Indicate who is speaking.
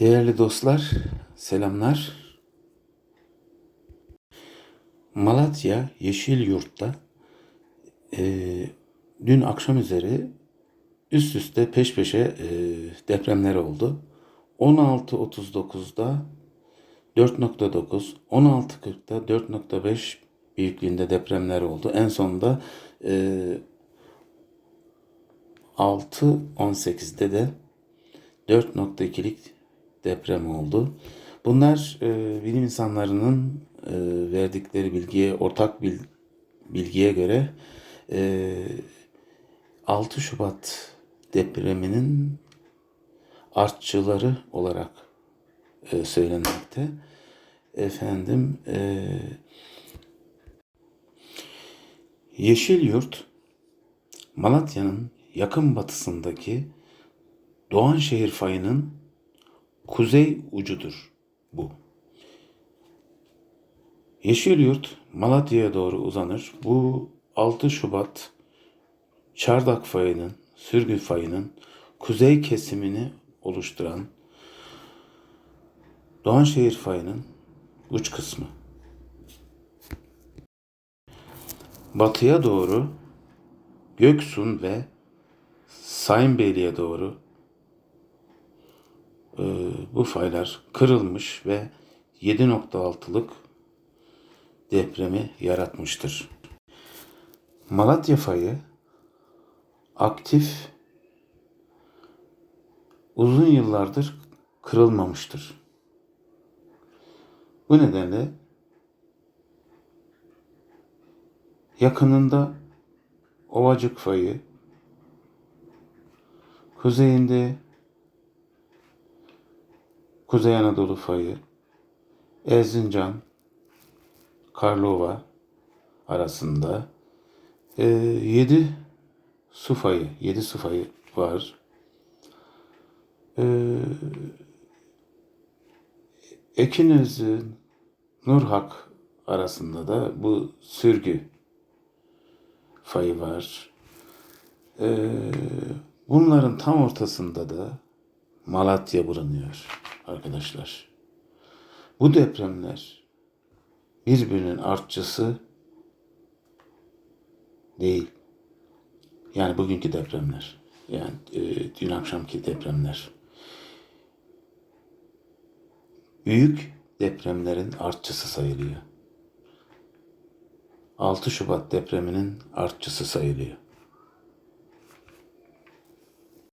Speaker 1: Değerli dostlar, selamlar. Malatya Yeşil Yurt'ta eee, dün akşam üzeri üst üste peş peşe eee, depremler oldu. 16.39'da 4.9, 16.40'da 4.5 büyüklüğünde depremler oldu. En sonunda eee 6.18'de de 4.2'lik deprem oldu. Bunlar e, bilim insanlarının e, verdikleri bilgiye, ortak bil- bilgiye göre e, 6 Şubat depreminin artçıları olarak e, söylenmekte. Efendim, e, Yeşilyurt, Malatya'nın yakın batısındaki Doğanşehir fayının kuzey ucudur bu. Yeşilyurt Malatya'ya doğru uzanır. Bu 6 Şubat Çardak fayının, Sürgü fayının kuzey kesimini oluşturan Doğanşehir fayının uç kısmı. Batıya doğru Göksun ve Sayınbeyli'ye doğru bu faylar kırılmış ve 7.6'lık depremi yaratmıştır. Malatya fayı aktif uzun yıllardır kırılmamıştır. Bu nedenle yakınında Ovacık fayı, kuzeyinde Kuzey Anadolu fayı, Erzincan, Karlova arasında e, 7 su fayı, 7 su fayı var. E, Ekinözü, Nurhak arasında da bu sürgü fayı var. E, bunların tam ortasında da Malatya bulunuyor arkadaşlar. Bu depremler birbirinin artçısı değil. Yani bugünkü depremler. Yani e, dün akşamki depremler. Büyük depremlerin artçısı sayılıyor. 6 Şubat depreminin artçısı sayılıyor.